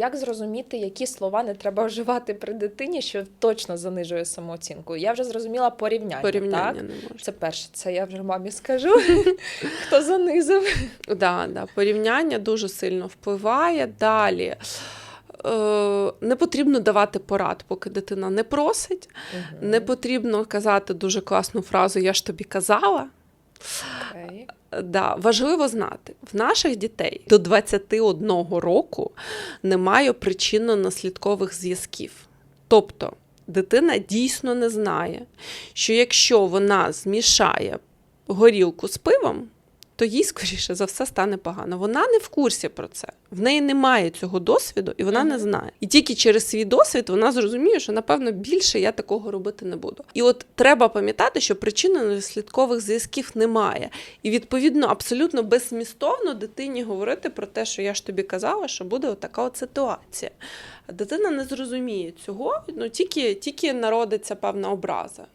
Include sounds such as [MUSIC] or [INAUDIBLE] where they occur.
Як зрозуміти, які слова не треба вживати при дитині, що точно занижує самооцінку? Я вже зрозуміла порівняння. Порівняння Так? не можна. Це перше, це я вже мамі скажу, [LAUGHS] хто занизив. Да, да, порівняння дуже сильно впливає. Далі е, не потрібно давати порад, поки дитина не просить. Не потрібно казати дуже класну фразу Я ж тобі казала. Да, важливо знати, в наших дітей до 21 року немає причинно-наслідкових зв'язків. Тобто дитина дійсно не знає, що якщо вона змішає горілку з пивом, то їй, скоріше за все, стане погано. Вона не в курсі про це. В неї немає цього досвіду, і вона не знає. І тільки через свій досвід вона зрозуміє, що напевно більше я такого робити не буду. І от треба пам'ятати, що причинно-наслідкових зв'язків немає. І відповідно абсолютно безсмістовно дитині говорити про те, що я ж тобі казала, що буде отака от ситуація. Дитина не зрозуміє цього, ну тільки, тільки народиться певна образа.